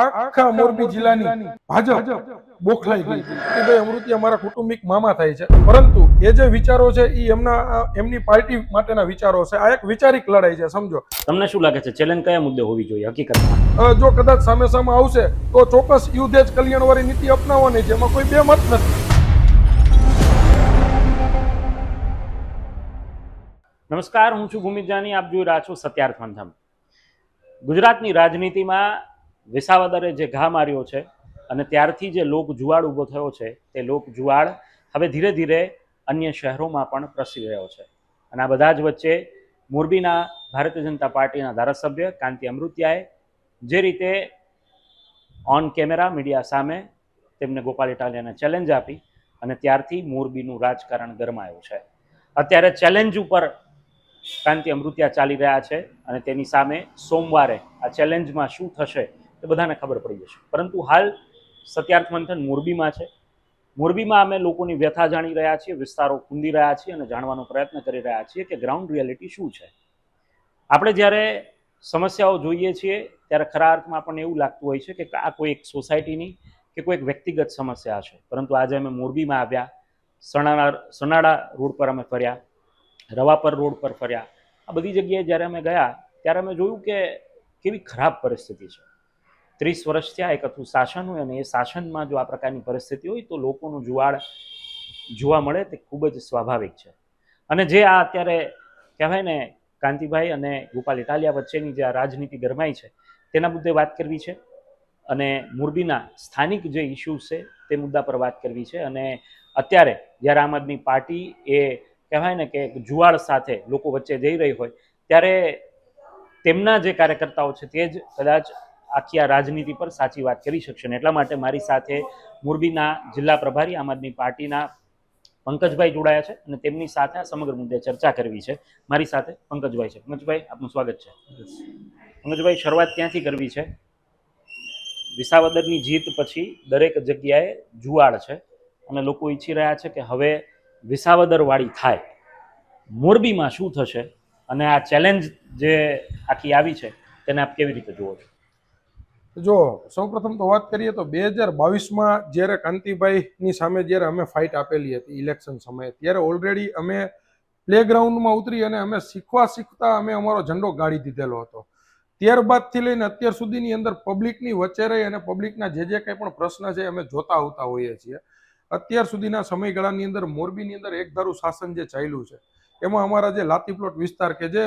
આખા મોરબી જિલ્લાની ભાજપ બોખલાઈ ગઈ. કે ભાઈ અમૃતિ અમારા કુટુંબિક મામા થાય છે. પરંતુ એ જે વિચારો છે એ એમના એમની પાર્ટી માટેના વિચારો છે. આ એક વિચારિક લડાઈ છે સમજો. તમને શું લાગે છે? ચેલેન્જ કયા મુદ્દે હોવી જોઈએ હકીકતમાં? જો કદાચ સામે સામે આવશે તો ચોક્કસ યુદ્ધ જ કલ્યાણવાળી નીતિ અપનાવવાની છે. એમાં કોઈ બે મત નથી. નમસ્કાર હું છું ભૂમિત જાની. આપ જોઈ રહ્યા છો સત્યાર્થ મંથન ગુજરાતની રાજનીતિમાં વિસાવદરે જે ઘા માર્યો છે અને ત્યારથી જે લોક જુવાળ ઊભો થયો છે, તે લોક જુવાળ હવે ધીરે ધીરે અન્ય શહેરોમાં પણ પ્રસરી રહ્યો છે. અને આ બધા જ વચ્ચે મોરબીના ભારતીય જનતા પાર્ટીના ધારાસભ્ય કાંતિ અમૃતિયાએ જે રીતે ઓન કેમેરા મીડિયા સામે તેમને ગોપાલ ઇટાલિયાને ચેલેન્જ આપી અને ત્યારથી મોરબીનું રાજકારણ ગરમાયું છે. અત્યારે ચેલેન્જ ઉપર કાંતિ અમૃતિયા ચાલી રહ્યા છે અને તેની સામે સોમવારે આ ચેલેન્જમાં શું થશે તે બધાને ખબર પડી જશે. પરંતુ હાલ સત્યાર્થ મંથન મોરબીમાં છે. મોરબીમાં અમે લોકોની વ્યથા જાણી રહ્યા છીએ, વિસ્તારો ખૂંદી રહ્યા છીએ અને જાણવાનો પ્રયત્ન કરી રહ્યા છીએ કે ગ્રાઉન્ડ રિયાલિટી શું છે. આપણે જ્યારે સમસ્યાઓ જોઈએ છીએ, ત્યારે ખરા અર્થમાં આપણને એવું લાગતું હોય છે કે આ કોઈ એક સોસાયટીની કે કોઈ એક વ્યક્તિગત સમસ્યા છે. પરંતુ આજે અમે મોરબીમાં આવ્યા સણાળા સનાડા રોડ પર અમે ફર્યા, રવાપર રોડ પર ફર્યા. આ બધી જગ્યાએ જ્યારે અમે ગયા, ત્યારે અમે જોયું કે કેવી ખરાબ પરિસ્થિતિ છે. ત્રીસ વર્ષ થયા એક હતું શાસન હોય અને એ શાસનમાં જો આ પ્રકારની પરિસ્થિતિ હોય તો લોકોનું જુવાળ જોવા મળે તે ખૂબ જ સ્વાભાવિક છે. અને જે આ અત્યારે કહેવાય ને કાંતિભાઈ અને ગોપાલ ઇટાલિયા વચ્ચેની જે આ રાજનીતિ ગરમાઈ છે, તેના મુદ્દે વાત કરવી છે અને મોરબીના સ્થાનિક જે ઇસ્યુઝ છે તે મુદ્દા પર વાત કરવી છે અને અત્યારે જ્યારે આમ આદમી પાર્ટી એ કહેવાય ને કે જુવાળ સાથે લોકો વચ્ચે જઈ રહી હોય, ત્યારે તેમના જે કાર્યકર્તાઓ છે તે જ કદાચ આખી આ રાજનીતિ પર સાચી વાત કરી શકશે ને એટલા માટે મારી સાથે મોરબીના જિલ્લા પ્રભારી આમ આદમી પાર્ટીના પંકજભાઈ જોડાયા છે અને તેમની સાથે આ સમગ્ર મુદ્દે ચર્ચા કરવી છે. મારી સાથે પંકજભાઈ છે. પંકજભાઈ આપનું સ્વાગત છે. પંકજભાઈ શરૂઆત ક્યાંથી કરવી છે? વિસાવદરની જીત પછી દરેક જગ્યાએ જુવાળ છે અને લોકો ઈચ્છી રહ્યા છે કે હવે વિસાવદરવાળી થાય. મોરબીમાં શું થશે અને આ ચેલેન્જ જે આખી આવી છે તેને આપ કેવી રીતે જુઓ છો? જો, સૌપ્રથમ તો વાત કરીએ તો બે હજાર બાવીસમાં જ્યારે કાંતિભાઈની સામે જ્યારે અમે ફાઇટ આપેલી હતી ઇલેક્શન સમયે, ત્યારે ઓલરેડી અમે પ્લેગ્રાઉન્ડમાં ઉતરી અને અમે શીખવા શીખતા અમે અમારો ઝંડો ગાળી દીધેલો હતો. ત્યારબાદથી લઈને અત્યાર સુધીની અંદર પબ્લિકની વચ્ચે રહી અને પબ્લિકના જે જે કંઈ પણ પ્રશ્ન છે અમે જોતા આવતા હોઈએ છીએ. અત્યાર સુધીના સમયગાળાની અંદર મોરબીની અંદર એક ધારું શાસન જે ચાલ્યું છે એમાં અમારા જે લાતી પ્લોટ વિસ્તાર કે જે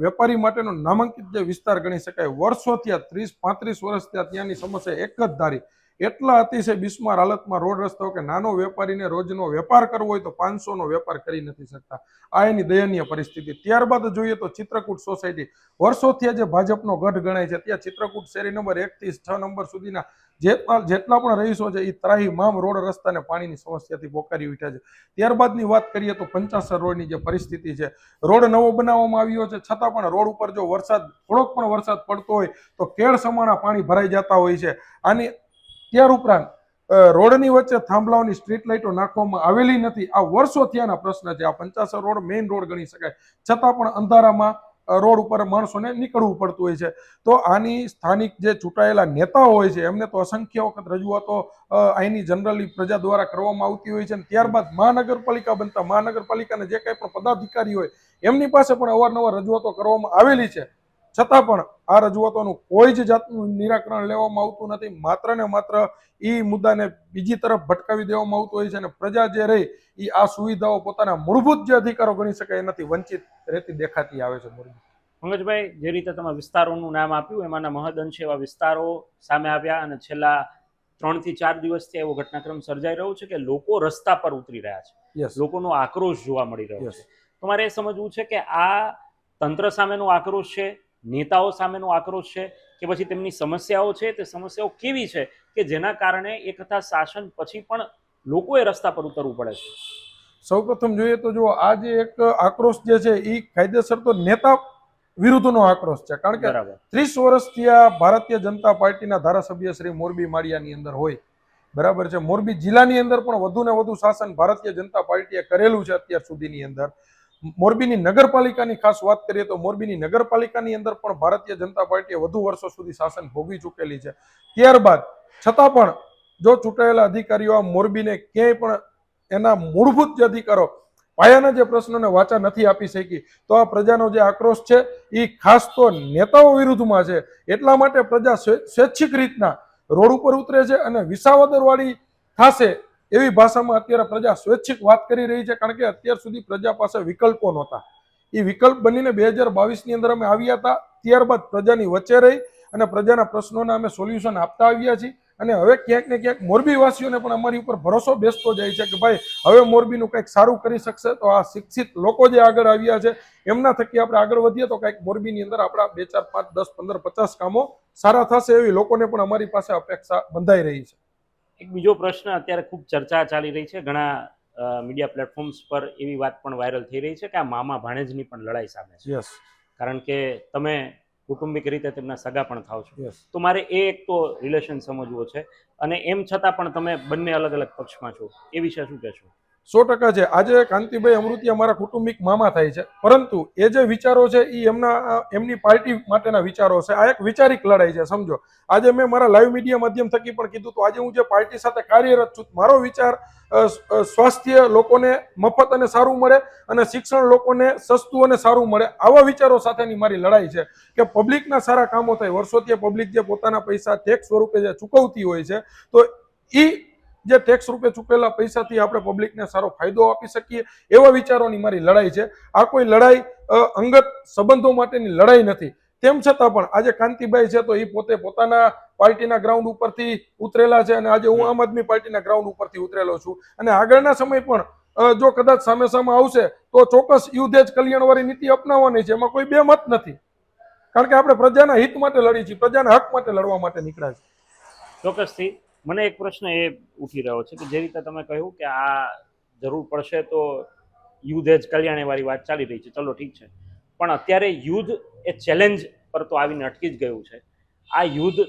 વેપારી માટેનો નામાંકિત જે વિસ્તાર ગણી શકાય વર્ષો થયા ત્રીસ પાંત્રીસ વર્ષ ત્યાં ત્યાંની સમસ્યા એક જ ધારી. એટલા અતિશય બિસ્માર હાલતમાં રોડ રસ્તો કે નાનો વેપારીને રોજનો વેપાર કરવો હોય તો પાંચસોનો વેપાર કરી નથી શકતા. આ એની દયનીય પરિસ્થિતિ. ત્યારબાદ જોઈએ તો ચિત્રકૂટ સોસાયટી. વર્ષોથી જે ભાજપનો ગઢ ગણાય છે. ત્યાં ચિત્રકૂટ શેરી નંબર એક થી છ નંબર સુધીના જેટલા જેટલા પણ રહીશો છે એ ત્રાહી મામ રોડ રસ્તાને પાણીની સમસ્યાથી પોકારી ઉઠ્યા છે. ત્યારબાદની વાત કરીએ તો પંચાસર રોડની જે પરિસ્થિતિ છે, રોડ નવો બનાવવામાં આવ્યો છે. છતાં પણ રોડ ઉપર જો વરસાદ થોડોક પણ વરસાદ પડતો હોય તો કેળ સમાણા પાણી ભરાઈ જતા હોય છે. આની ત્યાર ઉપરાંત રોડની વચ્ચે થાંભલાઓની સ્ટ્રીટ લાઇટો નાખવામાં આવેલી નથી. આ વર્ષો થયાના પ્રશ્ન છે. આ પંચાસર રોડ મેઇન રોડ ગણી શકાય. છતાં પણ અંધારામાં રોડ ઉપર માણસોને નીકળવું પડતું હોય છે. તો આની સ્થાનિક જે ચૂંટાયેલા નેતાઓ હોય છે, એમને તો અસંખ્ય વખત રજૂઆતો અહીંની જનરલી પ્રજા દ્વારા કરવામાં આવતી હોય છે અને ત્યારબાદ મહાનગરપાલિકા બનતા મહાનગરપાલિકાના જે કંઈ પણ પદાધિકારી હોય, એમની પાસે પણ અવારનવાર રજૂઆતો કરવામાં આવેલી છે. છતાં પણ આ રજૂઆતોનું કોઈ જ જાતનું નિરાકરણ લેવામાં આવતું નથી. માત્ર ને માત્ર એ મુદ્દાને બીજી તરફ ભટકાવી દેવામાં આવતું હોય છે અને પ્રજા જે રહી એ આ સુવિધાઓ પોતાના મૂળભૂત જે અધિકારો ગણી શકાય એનાથી વંચિત રહેતી દેખાતી આવે છે મોરબી પંકજભાઈ જે રીતે તમે વિસ્તારોનું નામ આપ્યું એમાંના મહદઅંશે એવા વિસ્તારો સામે આવ્યા અને છેલ્લા ત્રણથી ચાર દિવસથી એવો ઘટનાક્રમ સર્જાઈ રહ્યો છે કે લોકો રસ્તા પર ઉતરી રહ્યા છે. લોકોનો આક્રોશ જોવા મળી રહ્યો છે. તમારે એ સમજવું છે કે આ તંત્ર સામેનો આક્રોશ છે? નેતાઓ સામેનો આક્રોશ છે કે પછી તેમની સમસ્યાઓ છે તે સમસ્યાઓ કેવી છે કે જેના કારણે એ કથા શાસન પછી પણ લોકોએ રસ્તા પર ઉતરવું પડે છે? સૌપ્રથમ જોઈએ તો જો આ જે એક આક્રોશ જે છે એ કાયદેસર તો નેતા વિરુદ્ધનો આક્રોશ છે. કારણ કે ત્રીસ વર્ષથી આ ભારતીય જનતા પાર્ટીના ધારાસભ્ય શ્રી મોરબી માળિયાની અંદર હોય. બરાબર છે. મોરબી જિલ્લાની અંદર પણ વધુ ને વધુ શાસન ભારતીય જનતા પાર્ટીએ કરેલું છે અત્યાર સુધીની અંદર. મોરબીની નગરપાલિકાની ખાસ વાત કરીએ તો મોરબીની નગરપાલિકાની અંદર પણ ભારતીય જનતા પાર્ટીએ વધુ વર્ષો સુધી શાસન ભોગવી ચૂકેલી છે. ત્યારબાદ છતાં પણ જો ચૂંટાયેલા અધિકારીઓ આ મોરબીને ક્યાંય પણ એના મૂળભૂત જે અધિકારો પાયાના જે પ્રશ્નોને વાચા નથી આપી શકી, તો આ પ્રજાનો જે આક્રોશ છે એ ખાસ તો નેતાઓ વિરુદ્ધમાં છે. એટલા માટે પ્રજા સ્વે- સ્વૈચ્છિક રીતના રોડ ઉપર ઉતરે છે અને વિસાવદરવાળી થશે એવી ભાષામાં અત્યારે પ્રજા સ્વૈચ્છિક વાત કરી રહી છે, કારણ કે અત્યાર સુધી પ્રજા પાસે વિકલ્પો નહોતા. એ વિકલ્પ બનીને બે હજાર બાવીસની અંદર અમે આવ્યા હતા, ત્યારબાદ પ્રજાની વચ્ચે રહી અને પ્રજાના પ્રશ્નોના અમે સોલ્યુશન આપતા આવ્યા છીએ. અને હવે ક્યાંક ને ક્યાંક મોરબીવાસીઓને પણ અમારી ઉપર ભરોસો બેસતો જાય છે કે ભાઈ, હવે મોરબીનું કંઈક સારું કરી શકશે તો આ શિક્ષિત લોકો જે આગળ આવ્યા છે, એમના થકી આપણે આગળ વધીએ તો કંઈક મોરબીની અંદર આપણા બે ચાર પાંચ દસ પંદર પચાસ કામો સારા થશે એવી લોકોને પણ અમારી પાસે અપેક્ષા બંધાઈ રહી છે. એક બીજો પ્રશ્ન અત્યારે ખૂબ ચર્ચા ચાલી રહી છે. ઘણા મીડિયા પ્લેટફોર્મ્સ પર એવી વાત પણ વાયરલ થઈ રહી છે કે આ મામા ભાણેજની પણ લડાઈ સામે છે. યસ કારણ કે તમે કુટુંબિક રીતે તેમના સગા પણ થાવ છો. તો મારે એ એક તો રિલેશન સમજવો છે અને એમ છતાં પણ તમે બંને અલગ અલગ પક્ષમાં છો. એ વિશે શું કહેશો? સો ટકા છે. આજે કાંતિભાઈ અમૃતિયા મારા કુટુંબિક મામા થાય છે. પરંતુ એ જે વિચારો છે એ એમના, એમની પાર્ટી માટેના વિચારો છે. આ એક વિચારિક લડાઈ છે, સમજો. આજે મેં મારા લાઈવ મીડિયા માધ્યમ થકી પણ કીધું તો આજે હું જે પાર્ટી સાથે કાર્યરત છું, મારો વિચાર સ્વાસ્થ્ય લોકોને મફત અને સારું મળે અને શિક્ષણ લોકોને સસ્તું અને સારું મળે. આવા વિચારો સાથેની મારી લડાઈ છે કે પબ્લિકના સારા કામો થાય. વર્ષોથી પબ્લિક જે પોતાના પૈસા ટેક્સ સ્વરૂપે જે ચૂકવતી હોય છે, તો એ જે ટેક્સ રૂપે ચૂકેલા પૈસાથી આપણે પબ્લિકને સારો ફાયદો આપી શકીએ એવા વિચારોની મારી લડાઈ છે. આ કોઈ લડાઈ અંગત સંબંધો માટેની લડાઈ નથી. તેમ છતાં પણ આજે કાંતિભાઈ છે તો એ પોતે પોતાના પાર્ટીના ગ્રાઉન્ડ ઉપરથી ઉતરેલા છે અને આજે હું આમ આદમી પાર્ટીના ગ્રાઉન્ડ ઉપરથી ઉતરેલો છું. અને આગળના સમય પણ જો કદાચ સામે સામે આવશે તો ચોક્કસ યુદ્ધે જ કલ્યાણવાળી નીતિ અપનાવવાની છે. એમાં કોઈ બે મત નથી. કારણ કે આપણે પ્રજાના હિત માટે લડી છીએ પ્રજાના હક માટે લડવા માટે નીકળ્યા છીએ. ચોક્કસથી. મને એક પ્રશ્ન એ ઉઠી રહ્યો છે કે જે રીતે તમે કહ્યું કે આ જરૂર પડશે તો યુદ્ધ જ કલ્યાણેવાળી વાત ચાલી રહી છે. ચલો, ઠીક છે. પણ અત્યારે યુદ્ધ એ ચેલેન્જ પર તો આવીને અટકી જ ગયું છે. આ યુદ્ધ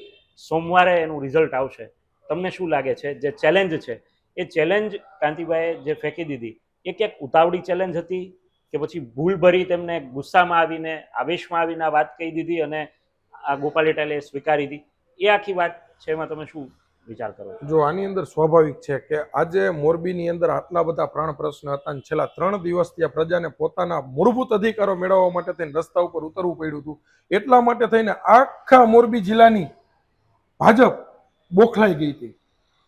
સોમવારે એનું રિઝલ્ટ આવશે. તમને શું લાગે છે? જે ચેલેન્જ છે, એ ચેલેન્જ કાંતિભાઈએ જે ફેંકી દીધી, એ ક્યાંક ઉતાવળી ચેલેન્જ હતી કે પછી ભૂલભરી તેમને ગુસ્સામાં આવીને, આવેશમાં આવીને વાત કહી દીધી અને આ ગોપાલ ઇટાલીએ સ્વીકારી હતી એ આખી વાત છે એમાં તમે શું વિચાર કરો જો આની અંદર સ્વાભાવિક છે કે આજે મોરબીની અંદર આટલા બધા પ્રાણ પ્રશ્ન હતા અને છેલ્લા ત્રણ દિવસથી આ પ્રજાને પોતાના મૂળભૂત અધિકારો મેળવવા માટે થઈને રસ્તા ઉપર ઉતરવું પડ્યું હતું. એટલા માટે થઈને આખા મોરબી જિલ્લાની ભાજપ બોખલાઈ ગઈ હતી.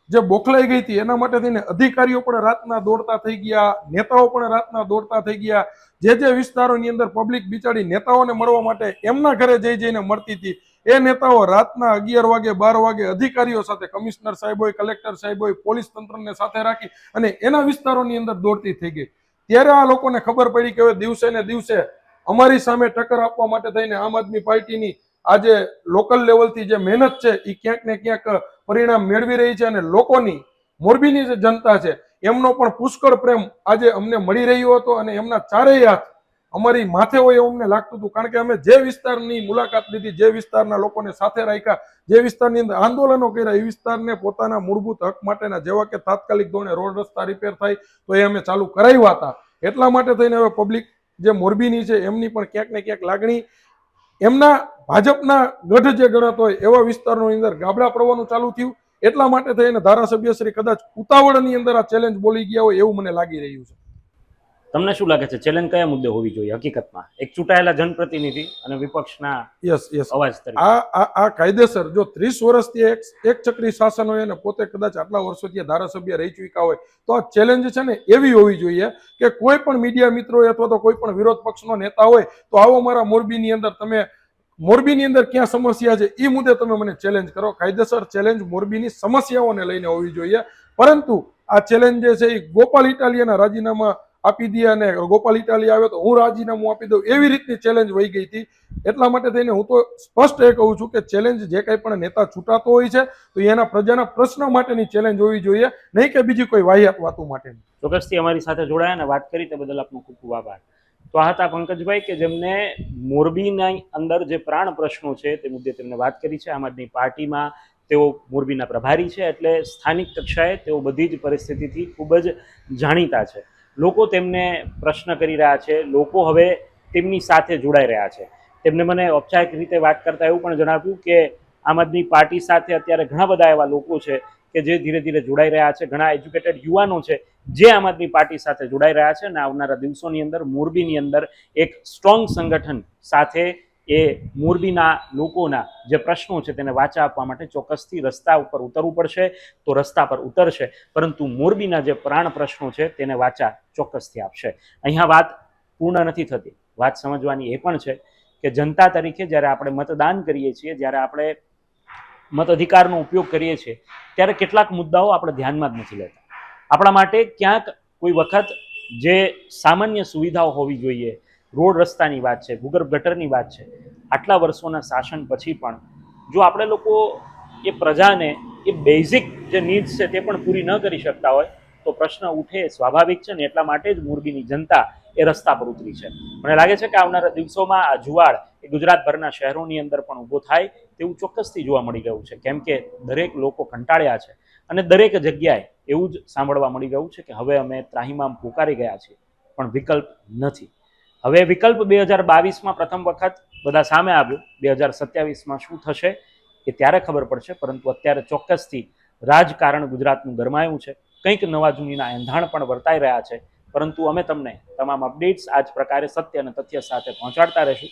જે બોખલાઈ ગઈ હતી એના માટે થઈને અધિકારીઓ પણ રાતના દોડતા થઈ ગયા, નેતાઓ પણ રાતના દોડતા થઈ ગયા. જે જે વિસ્તારોની અંદર પબ્લિક બિચારી નેતાઓને મળવા માટે એમના ઘરે જઈ જઈને મળતી હતી. એ નેતાઓ રાતના અગિયાર વાગે, બાર વાગે અધિકારીઓ સાથે, કમિશનર સાહેબ હોય કલેક્ટર સાહેબ હોય પોલીસ તંત્રને સાથે રાખી અને એના વિસ્તારોની અંદર દોડતી થઈ ગઈ. ત્યારે આ લોકોને ખબર પડી કે હવે દિવસે ને દિવસે અમારી સામે ટક્કર આપવા માટે થઈને આમ આદમી પાર્ટીની આજે લોકલ લેવલથી જે મહેનત છે એ ક્યાંક ને ક્યાંક પરિણામ મેળવી રહી છે અને લોકોની મોરબીની જે જનતા છે, એમનો પણ પુષ્કળ પ્રેમ આજે અમને મળી રહ્યો હતો અને એમના ચારેય હાથ અમારી માથે હોય એવું અમને લાગતું હતું, કારણ કે અમે જે વિસ્તારની મુલાકાત લીધી, જે વિસ્તારના લોકોને સાથે રાખ્યા, જે વિસ્તારની અંદર આંદોલનો કર્યા, એ વિસ્તારને પોતાના મૂળભૂત હક માટેના, જેવા કે તાત્કાલિક ધોરણે રોડ રસ્તા રિપેર થાય, તો એ અમે ચાલુ કરાવ્યા હતા. એટલા માટે થઈને હવે પબ્લિક જે મોરબીની છે, એમની પણ ક્યાંક ને ક્યાંક લાગણી, એમના ભાજપના ગઢ જે ગણાતો હોય, એવા વિસ્તારની અંદર ગાબડા પડવાનું ચાલુ થયું. એટલા માટે થઈને ધારાસભ્ય શ્રી કદાચ ઉતાવળની અંદર આ ચેલેન્જ બોલી ગયા હોય એવું મને લાગી રહ્યું છે. તમને શું લાગે છે? ચેલેન્જ કયા મુદ્દે હોવી જોઈએ હકીકતમાં? એક ચૂંટાયેલા જનપ્રતિનિધિ અને વિપક્ષના યસ યસ અવાજ તરીકે. આ આ આ કાયદેસર જો ત્રીસ વર્ષથી એક એક ચક્રી શાસન હોય અને પોતે કદાચ આટલા વર્ષોથી ધારાસભ્ય રહી ચૂક્યા હોય તો આ ચેલેન્જ છે ને એવી હોવી જોઈએ કે કોઈ પણ મીડિયા મિત્રો અથવા તો કોઈ પણ વિરોધ પક્ષનો નેતા હોય તો આવો મારા મોરબીની અંદર તમે મોરબીની અંદર ક્યાં સમસ્યા છે એ મુદ્દે તમે મને ચેલેન્જ કરો. કાયદેસર ચેલેન્જ મોરબીની સમસ્યાઓને લઈને હોવી જોઈએ. પરંતુ આ ચેલેન્જ જે છે એ ગોપાલ ઇટાલિયાના રાજીનામા આપી દે અને ગોપાલ ઇટાલી આવે તો હું રાજીનામું આપી દઉં. એવી રીતની ચેલેન્જ વહી ગઈ હતી. એટલા માટે થઈને હું તો સ્પષ્ટ એ કહું છું કે ચેલેન્જ જે કંઈ પણ નેતા છૂટાતો હોય છે, તો એના પ્રજાના પ્રશ્ન માટેની ચેલેન્જ હોવી જોઈએ. નહીં કે બીજી કોઈ વાહિયાત વાતો માટેની. ચોક્કસથી અમારી સાથે જોડાયા અને વાત કરી તે બદલ આપનો ખૂબ ખૂબ આભાર. તો આ હતા પંકજભાઈ કે જેમને મોરબીના અંદર જે પ્રાણ પ્રશ્નો છે તે મુદ્દે તેમને વાત કરી છે. આમ આદમી પાર્ટીમાં તેઓ મોરબીના પ્રભારી છે એટલે સ્થાનિક કક્ષાએ તેઓ બધી જ પરિસ્થિતિથી ખૂબ જ જાણીતા છે. લોકો તેમને પ્રશ્ન કરી રહ્યા છે, લોકો હવે તેમની સાથે જોડાઈ રહ્યા છે. તેમને મને ઔપચારિક રીતે વાત કરતા એવું પણ જણાવ્યું કે આમ આદમી પાર્ટી સાથે અત્યારે ઘણા બધા એવા લોકો છે કે જે ધીરે ધીરે જોડાઈ રહ્યા છે, ઘણા એજ્યુકેટેડ યુવાનો છે જે આમ આદમી પાર્ટી સાથે જોડાઈ રહ્યા છે અને આવનારા દિવસોની અંદર મોરબીની અંદર એક સ્ટ્રોંગ સંગઠન સાથે એ મોરબીના લોકોના જે પ્રશ્નો છે તેને વાચા આપવા માટે ચોક્કસથી રસ્તા ઉપર ઉતરવું પડશે તો રસ્તા પર ઉતરશે, પરંતુ મોરબીના જે પ્રાણ પ્રશ્નો છે તેને વાચા ચોક્કસથી આપશે. અહીંયા વાત પૂર્ણ નથી થતી. વાત સમજવાની એ પણ છે કે જનતા તરીકે જ્યારે આપણે મતદાન કરીએ છીએ, જ્યારે આપણે મત અધિકારનો ઉપયોગ કરીએ છીએ, ત્યારે કેટલાક મુદ્દાઓ આપણે ધ્યાનમાં જ નથી લેતા. આપણા માટે ક્યાંક કોઈ વખત જે સામાન્ય સુવિધાઓ હોવી જોઈએ રોડ રસ્તાની વાત છે, ભૂગર્ભ ગટરની વાત છે, આટલા વર્ષોના શાસન પછી પણ જો આપણે લોકો એ પ્રજાને એ બેઝિક જે નીડ્સ છે તે પણ પૂરી ન કરી શકતા હોય, તો પ્રશ્ન ઉઠે સ્વાભાવિક છે ને, એટલા માટે જ મોરબીની જનતા એ રસ્તા પર ઉતરી છે. મને લાગે છે કે આવનારા દિવસોમાં આ જુવાળ એ ગુજરાતભરના શહેરોની અંદર પણ ઊભો થાય તેવું ચોક્કસથી જોવા મળી રહ્યું છે. કેમ કે દરેક લોકો કંટાળ્યા છે અને દરેક જગ્યાએ એવું જ સાંભળવા મળી રહ્યું છે કે હવે અમે ત્રાહિમામ પોકારી ગયા છીએ, પણ વિકલ્પ નથી. હવે વિકલ્પ બે હજાર બાવીસમાં પ્રથમ વખત બધા સામે આવ્યું. બે હજાર સત્યાવીસમાં શું થશે એ ત્યારે ખબર પડશે, પરંતુ અત્યારે ચોક્કસથી રાજકારણ ગુજરાતનું ગરમાયું છે. કંઈક નવા જૂનીના એંધાણ પણ વર્તાઈ રહ્યા છે. પરંતુ અમે તમને તમામ અપડેટ્સ આ જ પ્રકારે સત્ય અને તથ્ય સાથે પહોંચાડતા રહીશું.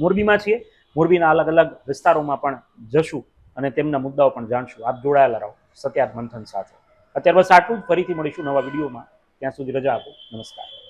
મોરબીમાં છીએ. મોરબીના અલગ અલગ વિસ્તારોમાં પણ જશું અને તેમના મુદ્દાઓ પણ જાણશું. આપ જોડાયેલા રહો. સત્યાર્થ મંથન સાથે. અત્યાર બસ આટલું જ. ફરીથી મળીશું નવા વિડીયોમાં. ત્યાં સુધી રજા આપો. નમસ્કાર.